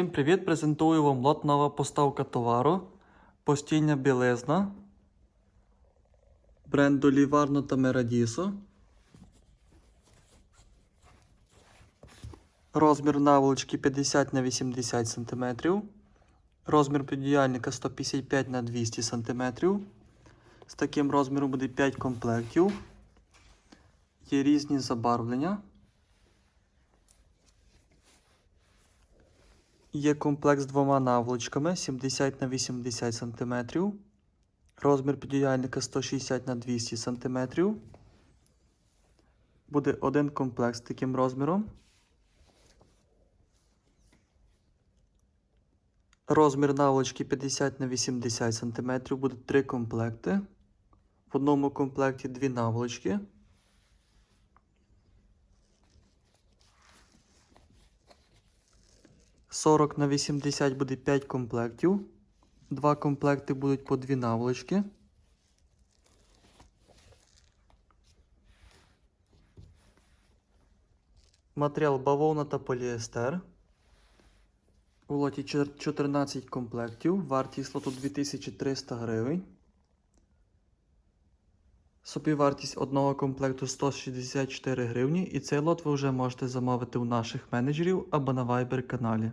Всім привіт! Презентую вам лот нова поставка товару. Постільня білизна. Бренду Ліварно та Мерадісо. Розмір наволочки 50 на 80 см. Розмір піддіяльника 155 на 200 см. З таким розміром буде 5 комплектів. Є різні забарвлення. Є комплект з двома наволочками 70 на 80 см. Розмір підіяльника 160 на 200 см. Буде один комплект з таким розміром. Розмір наволочки 50 на 80 см. Буде три комплекти. В одному комплекті дві наволочки. Сорок на 80 буде 5 комплектів. Два комплекти будуть по дві наволочки. Матеріал бавовна та поліестер. У лоті 14 комплектів. Вартість лоту 2300 гривень. Собівартість одного комплекту 164 гривні. І цей лот ви вже можете замовити у наших менеджерів або на Viber каналі.